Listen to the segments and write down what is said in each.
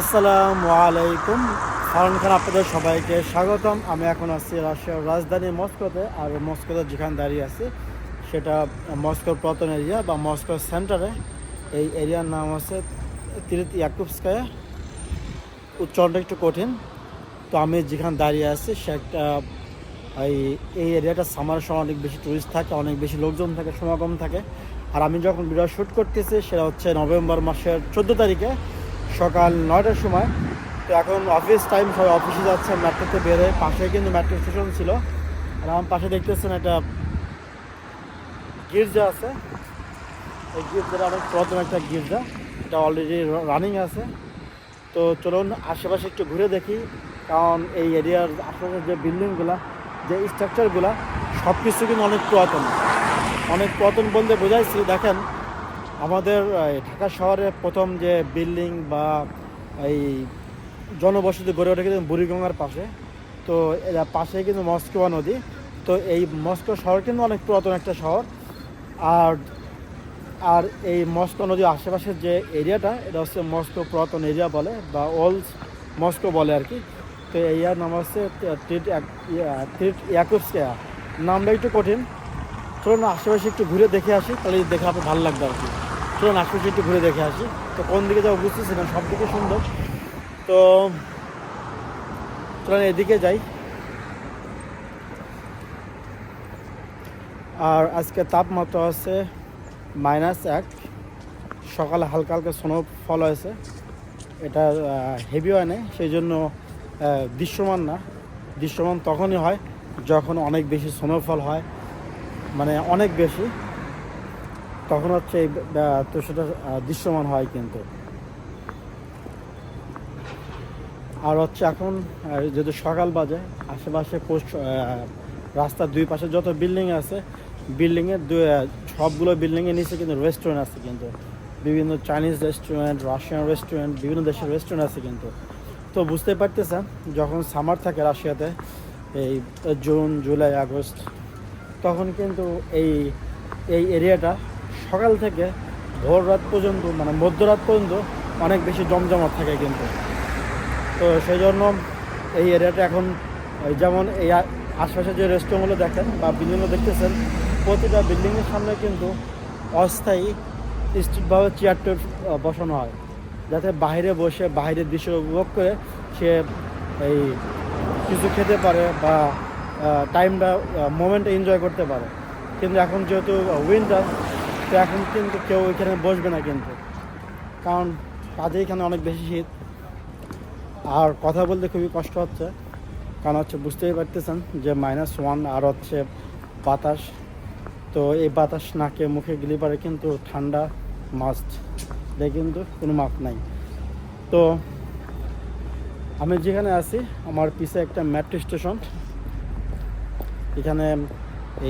আসসালামু আলাইকুম। ফারুন খান, আপনাদের সবাইকে স্বাগতম। আমি এখন আছি রাশিয়ার রাজধানী মস্কোতে, আর মস্কোতে যেখানে দাঁড়িয়ে আছি, সেটা মস্কোর প্রতন এরিয়া বা মস্কোর সেন্টারে এই এরিয়ার নাম হচ্ছে তিরিত ইয়াকুবস্কায়া। উচ্চারণটা একটু কঠিন। তো আমি যেখানে দাঁড়িয়ে আছি, সে একটা, এই এই এরিয়াটা সামার সময় অনেক বেশি টুরিস্ট থাকে, অনেক বেশি লোকজন থাকে, সমাগম থাকে। আর আমি যখন ভিডিও শ্যুট করতেছি, সেটা হচ্ছে নভেম্বর মাসের চোদ্দ তারিখে। সকাল নয়টার সময়। তো এখন অফিস টাইম সবাই অফিসে যাচ্ছে মেট্রোতে বেরোয়। পাশে কিন্তু মেট্রো স্টেশন ছিল। আর আমার পাশে দেখতেছেন একটা গির্জা আছে। এই গির্জাটা অনেক পুরাতন একটা গির্জা। এটা অলরেডি রানিং আছে। তো চলুন আশেপাশে একটু ঘুরে দেখি। কারণ এই এরিয়ার আশেপাশে যে বিল্ডিংগুলা, যে স্ট্রাকচারগুলা সব কিছু কিন্তু অনেক পুরাতন। অনেক পুরাতন বলতে বোঝাইছি দেখেন আমাদের ঢাকা শহরে প্রথম যে বিল্ডিং বা এই জনবসতি গড়ে ওঠে কিন্তু বুড়িগঙ্গার পাশে। তো পাশে কিন্তু মস্কোয়া নদী। তো এই মস্কো শহর কিন্তু অনেক পুরাতন একটা শহর। আর আর এই মস্কো নদীর আশেপাশের যে এরিয়াটা, এটা হচ্ছে মস্কো পুরাতন এরিয়া বলে, বা ওল্ড মস্কো বলে আর কি। তো এরিয়ার নাম হচ্ছে ট্রিট ট্রিট নামটা একটু কঠিন। চলুন আশেপাশে একটু ঘুরে দেখে আসি, তাহলে দেখে আপনার ভালো লাগবে আর কি। চলুন আশেপাশে একটু ঘুরে দেখে আসি। তো কোন দিকে যাব বুঝতেছি না সব দিকে সুন্দর। তো চলুন এদিকে যাই। আর আজকে তাপমাত্রা আছে মাইনাস এক। সকালে হালকা হালকা স্নো ফল হয়েছে। এটা হেভি হয় না সেই জন্য দৃশ্যমান না। দৃশ্যমান তখনই হয় যখন অনেক বেশি স্নোফল হয়। মানে অনেক বেশি। তখন হচ্ছে এই তো সেটা দৃশ্যমান হয় কিন্তু। আর হচ্ছে এখন যেহেতু সকাল বাজে, আশেপাশে পোস্ট রাস্তার দুই পাশে যত বিল্ডিং আছে, বিল্ডিংয়ের দু সবগুলো বিল্ডিংয়ের নিচে কিন্তু রেস্টুরেন্ট আছে কিন্তু। বিভিন্ন চাইনিজ রেস্টুরেন্ট রাশিয়ান রেস্টুরেন্ট বিভিন্ন দেশের রেস্টুরেন্ট আছে কিন্তু। তো বুঝতে পারতেছেন, যখন সামার থাকে রাশিয়াতে, এই, জুন, জুলাই, আগস্ট, তখন কিন্তু এই এই এরিয়াটা সকাল থেকে ভোর রাত পর্যন্ত মানে মধ্যরাত পর্যন্ত অনেক বেশি জমজমাট থাকে কিন্তু। তো সেই জন্য এই এরিয়াটা এখন যেমন এই আশপাশে যে রেস্টুরেন্টগুলো দেখেন বা বিল্ডিংগুলো দেখতেছেন, প্রতিটা বিল্ডিংয়ের সামনে কিন্তু অস্থায়ী স্ট্রিটভাবে চেয়ার টেয়ার বসানো হয়। যাতে বাইরে বসে, বাইরের দৃশ্য উপভোগ করে সে এই কিছু খেতে পারে বা টাইমটা মোমেন্টটা এনজয় করতে পারে। কিন্তু এখন যেহেতু উইন্টার তো এখন কিন্তু কেউ এখানে বসবে না কিন্তু। কারণ কাজে এখানে অনেক বেশি শীত। আর কথা বলতে খুবই কষ্ট হচ্ছে। কারণ হচ্ছে বুঝতেই পারতেছেন যে মাইনাস ওয়ান আর হচ্ছে বাতাস। তো এই বাতাস নাকে মুখে গেলে পারে কিন্তু ঠান্ডা মাস্ট এটা কিন্তু কোনো মাপ নাই। তো আমি যেখানে আছি, আমার পিছে একটা মেট্রো স্টেশন এখানে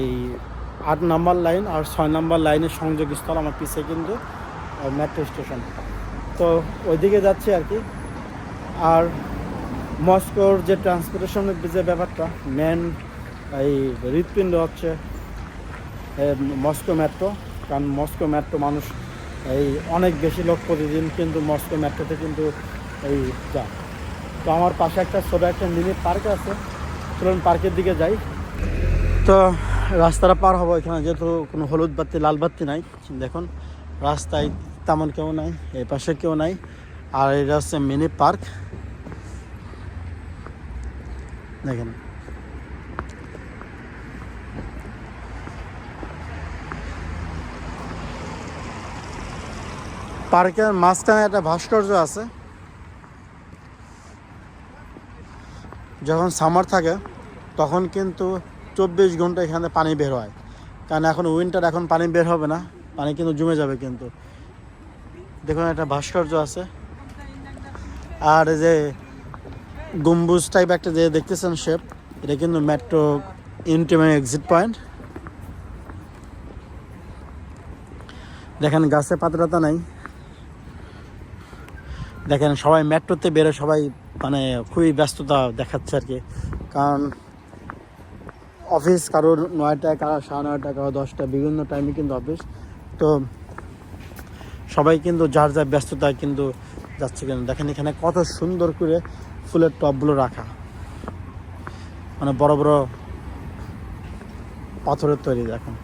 এই আট নাম্বার লাইন আর ছয় নাম্বার লাইনের সংযোগস্থল আমার পিছে কিন্তু মেট্রো স্টেশন তো ওইদিকে যাচ্ছি আর কি। আর মস্কোর যে ট্রান্সপোর্টেশনের যে ব্যাপারটা মেন এই হৃৎপিণ্ড হচ্ছে মস্কো মেট্রো কারণ মস্কো মেট্রো মানুষ, এই অনেক বেশি লোক প্রতিদিন কিন্তু মস্কো মেট্রোতে কিন্তু এই যায়। তো আমার পাশে একটা ছোটো একটা মিনি পার্ক আছে। চলুন পার্কের দিকে যাই। তো রাস্তাটা পার হব এখানে, যেহেতু কোনো হলুদ বাতি, লাল বাতি নাই। দেখুন, রাস্তায় তেমন কেউ নাই, এই পাশে কেউ নাই। আর এটা হচ্ছে মিনি পার্ক দেখেন। পার্কের মাঝখানে একটা ভাস্কর্য আছে। যখন সামার থাকে, তখন কিন্তু চব্বিশ ঘণ্টা এখানে পানি বের হয়। কারণ এখন উইন্টার এখন পানি বের হবে না, পানি কিন্তু জমে যাবে কিন্তু। দেখুন, একটা ভাস্কর্য আছে। আর যে গম্বুজ টাইপ একটা যে দেখতেছেন শেপ এটা কিন্তু মেট্রো ইন্টিমে এক্সিট পয়েন্ট দেখেন, গাছে পাতাটা নাই। দেখেন, সবাই মেট্রোতে বেরো সবাই মানে খুবই ব্যস্ততা দেখাচ্ছে আর কি। কারণ অফিস কারোর নয়টা কারও সাড়ে নয়টা কারও দশটা বিভিন্ন টাইমে কিন্তু অফিস তো সবাই কিন্তু যার যার ব্যস্ততায় কিন্তু যাচ্ছে কিন্তু। দেখেন এখানে কত সুন্দর করে ফুলের টবগুলো রাখা। মানে বড় বড় পাথরের তৈরি, দেখেন।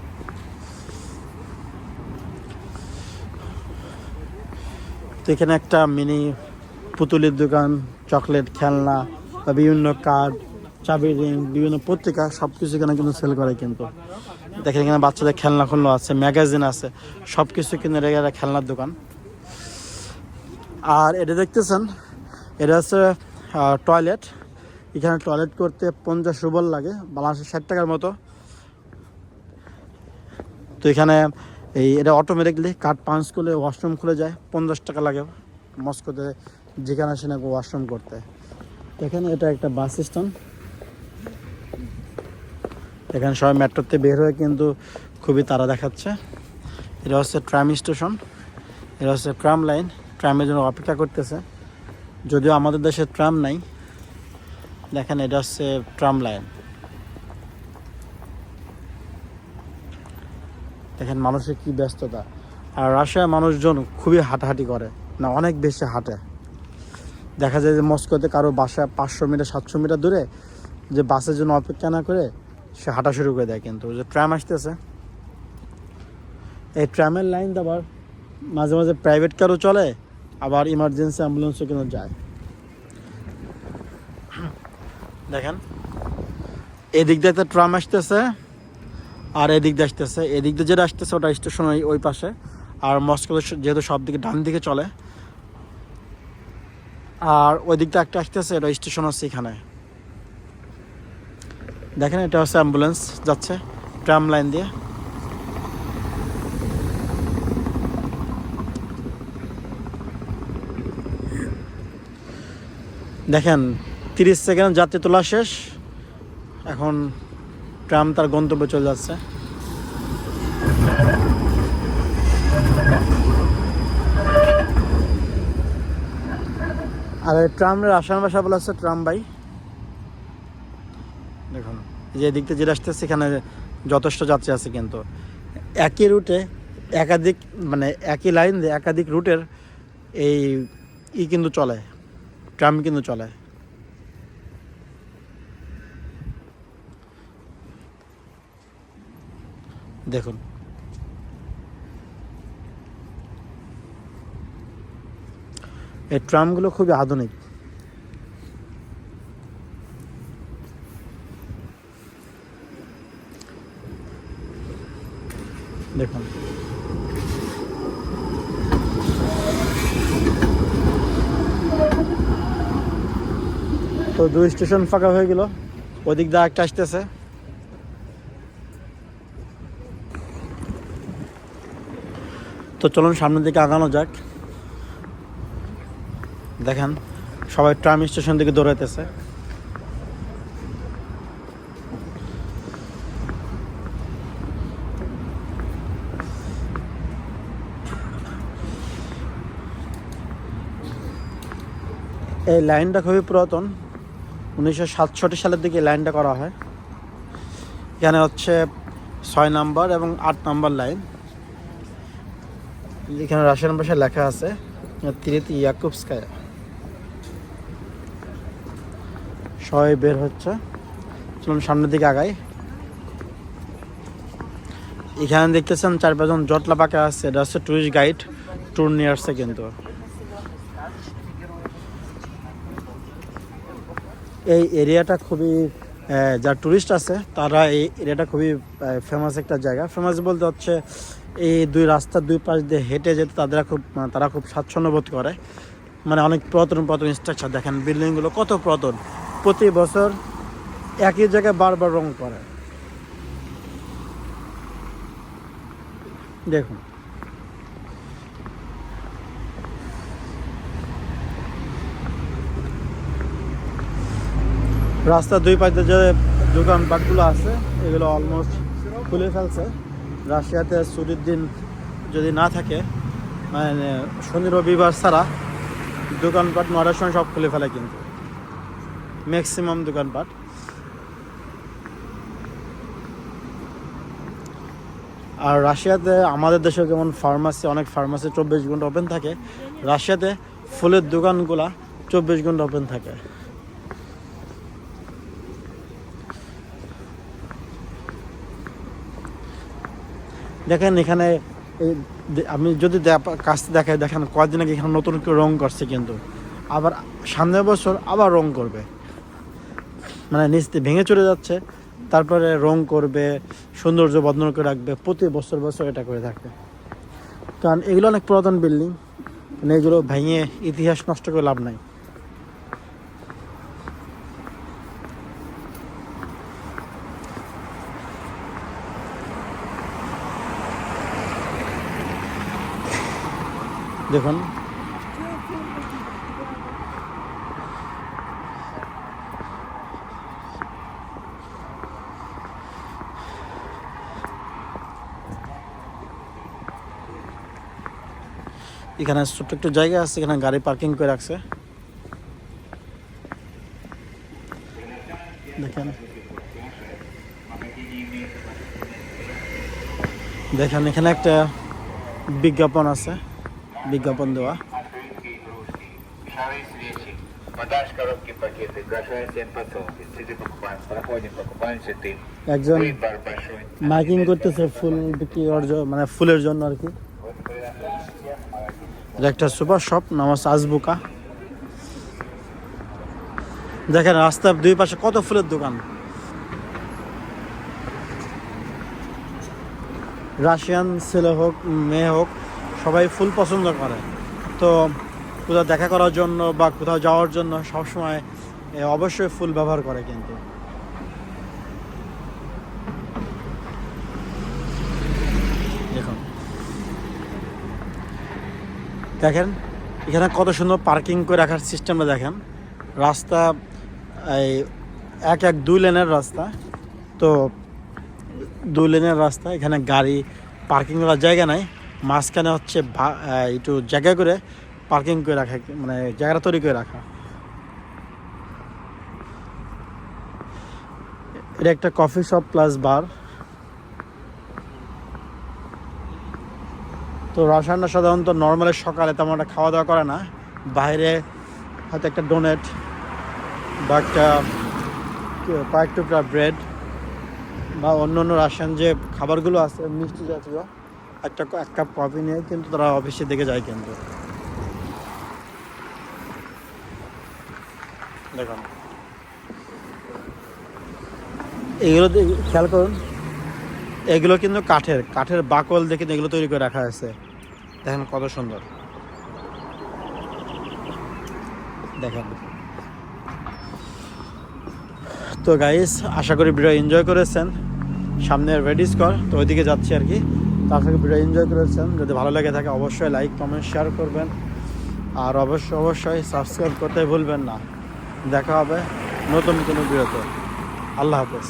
তো এখানে একটা মিনি পুতুলের দোকান চকলেট খেলনা বা বিভিন্ন কার্ড চাবি রিং বিভিন্ন পত্রিকা সব কিছু এখানে কিন্তু সেল করে কিন্তু। দেখেন এখানে বাচ্চাদের খেলনা খুলনা আছে ম্যাগাজিন আছে সব কিছু কিন্তু এটা খেলনার দোকান। আর এটা দেখতেছেন, এটা হচ্ছে টয়লেট এখানে টয়লেট করতে পঞ্চাশ রুবল লাগে বাংলাদেশে ষাট টাকার মতো। তো এখানে, এই, এটা অটোমেটিকলি কার্ড পাঞ্চ করলে ওয়াশরুম খুলে যায়, পঞ্চাশ টাকা লাগে মস্কোতে, যেখানে আসে না ওয়াশরুম করতে। দেখেন এটা একটা বাস স্ট্যান্ড এখানে সবাই মেট্রোতে বের হয়ে কিন্তু খুবই তারা দেখাচ্ছে। এটা হচ্ছে ট্রাম স্টেশন এটা হচ্ছে ট্রাম লাইন ট্রামের জন্য অপেক্ষা করতেছে। যদিও আমাদের দেশে ট্রাম নাই, দেখেন এটা হচ্ছে ট্রাম লাইন দেখেন মানুষের কি ব্যস্ততা। আর রাশিয়ার মানুষজন খুবই হাঁটাহাঁটি করে, না, অনেক বেশি হাঁটে। দেখা যায় যে মস্কোতে কারও বাসা পাঁচশো মিটার, সাতশো মিটার দূরে যে বাসের জন্য অপেক্ষা না করে সে হাঁটা শুরু করে দেয় কিন্তু। যে ট্রাম আসতেছে। এই ট্রামের লাইন আবার মাঝে মাঝে প্রাইভেট কারও চলে, আবার ইমার্জেন্সি অ্যাম্বুলেন্সও কিন্তু যায়। দেখেন, এদিক দিয়ে একটা ট্রাম আসতেছে, আর এদিক দিয়ে আসতেছে। এদিক দিয়ে যেটা আসতেছে, ওটা স্টেশন ওই ওই পাশে। আর মস্কো যেহেতু সব দিকে ডান দিকে চলে, আর ওই দিকটা একটা আসতেছে, এটা স্টেশন হচ্ছে এখানে দেখেন, এটা হচ্ছে অ্যাম্বুলেন্স যাচ্ছে ট্রাম লাইন দিয়ে। দেখেন, তিরিশ সেকেন্ড যাত্রী তোলা শেষ। এখন ট্রাম তার গন্তব্যে চলে যাচ্ছে। আর ট্রামের আসান ভাষা বলা হচ্ছে ট্রাম বাই যে দিক থেকে যেটা আসছে সেখানে যথেষ্ট যাত্রী আছে কিন্তু। একই রুটে একাধিক মানে একই লাইন দিয়ে একাধিক রুটের এই ই কিন্তু চলে, ট্রাম কিন্তু চলে। দেখুন। এই ট্রামগুলো খুবই আধুনিক। দেখুন। তো দুই স্টেশন ফাঁকা হয়ে গেল। ওদিক দিয়ে একটা আসতেছে। তো চলুন সামনের দিকে আগানো যাক। দেখেন, সবাই ট্রাম স্টেশন দিকে দৌড়াইতেছে। এই লাইনটা খুবই পুরাতন। উনিশশো সাতষট্টি সালের দিকে লাইনটা করা হয়। এখানে হচ্ছে ছয় নাম্বার এবং আট নাম্বার লাইন। এখানে রাশিয়ান ভাষায় লেখা আছে, তিরিতি ইয়াকুবস্কায়া সবাই বের হচ্ছে। চলুন সামনের দিকে আগাই। এখানে দেখতেছেন চার পাঁচজন জটলা পাকা আছে, এটা হচ্ছে টুরিস্ট গাইড ট্যুর নিয়ে আসছে কিন্তু। এই এরিয়াটা খুবই যারা টুরিস্ট আছে, তারা এই এরিয়াটা খুবই ফেমাস একটা জায়গা। ফেমাস বলতে হচ্ছে, এই দুই রাস্তার দুই পাশ দিয়ে হেঁটে যেতে তাদের খুব মানে তারা খুব স্বাচ্ছন্দ্য বোধ করে। মানে অনেক পুরাতন পুরাতন স্ট্রাকচার দেখেন, বিল্ডিংগুলো কত পুরাতন। প্রতি বছর একই জায়গায় বারবার রং করে দেখুন। রাস্তার দুই পাশে যে দোকানপাটগুলো আছে, এগুলো অলমোস্ট খুলে ফেলছে। রাশিয়াতে ছুটির দিন যদি না থাকে মানে শনি, রবিবার ছাড়া দোকানপাট নটার সময় সব খুলে ফেলে কিন্তু। ম্যাক্সিমাম দোকানপাট আর রাশিয়াতে আমাদের দেশে যেমন ফার্মাসি অনেক ফার্মাসি চব্বিশ ঘণ্টা ওপেন থাকে, রাশিয়াতে ফুলের দোকানগুলা চব্বিশ ঘণ্টা ওপেন থাকে। দেখেন এখানে আমি যদি কাছ দেখাই, দেখেন কয়েকদিন আগে এখানে নতুন করে রং করছে কিন্তু। আবার সামনের বছর আবার রং করবে। মানে নিচ দিয়ে ভেঙে চলে যাচ্ছে, তারপরে রং করবে, সৌন্দর্য বদন করে রাখবে, প্রতি বছর বছর এটা করে থাকবে। কারণ এগুলো অনেক পুরাতন বিল্ডিং মানে এগুলো ভেঙে ইতিহাস নষ্ট করে লাভ নাই। দেখুন। এখানে ছোট্ট একটু জায়গা আছে, এখানে গাড়ি পার্কিং করে রাখছে। দেখেন। দেখেন, এখানে একটা বিজ্ঞাপন আছে। বিজ্ঞাপন দেওয়া একজন মাইকিং করতেছে ফুল বিক্রি মানে ফুলের জন্য আর কি। একটা সুপার শপ, নাম হচ্ছে আজবুকা। দেখেন, রাস্তার দুই পাশে কত ফুলের দোকান। রাশিয়ান ছেলে হোক, মেয়ে হোক সবাই ফুল পছন্দ করে। তো কোথাও দেখা করার জন্য বা কোথাও যাওয়ার জন্য সবসময় অবশ্যই ফুল ব্যবহার করে কিন্তু। দেখুন। দেখেন, এখানে কত সুন্দর পার্কিং করে রাখার সিস্টেমটা দেখেন। রাস্তা, এই, এক এক দুই লেনের রাস্তা। তো দুই লেনের রাস্তা, এখানে গাড়ি পার্কিং করার জায়গা নাই। মাঝখানে হচ্ছে একটু জায়গা করে পার্কিং করে রাখা মানে জায়গাটা তৈরি করে রাখা। এটা একটা কফি শপ প্লাস বার তো রাসায়নটা সাধারণত নর্মালি সকালে তেমন একটা খাওয়া দাওয়া করে না। বাইরে হয়তো একটা ডোনেট বা একটা কয়েক টুকরা ব্রেড বা অন্য অন্য রাসায়ন যে খাবারগুলো আছে, মিষ্টি জাতীয়। একটা এক কাপ কফি নিয়ে কিন্তু তারা অফিসে দিকে যায় কিন্তু। দেখুন। এগুলো খেয়াল করুন। এগুলো কিন্তু কাঠের কাঠের বাকল দেখে এগুলো তৈরি করে রাখা আছে দেখেন কত সুন্দর। দেখেন। তো গাইস আশা করি ভিডিও এনজয় করেছেন। সামনে রেডিস কর তো ওইদিকে যাচ্ছি আর কি। তো আশা করি ভিডিও এনজয় করেছেন। যদি ভালো লেগে থাকে, অবশ্যই লাইক কমেন্ট শেয়ার করবেন। আর অবশ্যই অবশ্যই সাবস্ক্রাইব করতে ভুলবেন না। দেখা হবে নতুন কোনো ভিডিওতে। আল্লাহ হাফেজ।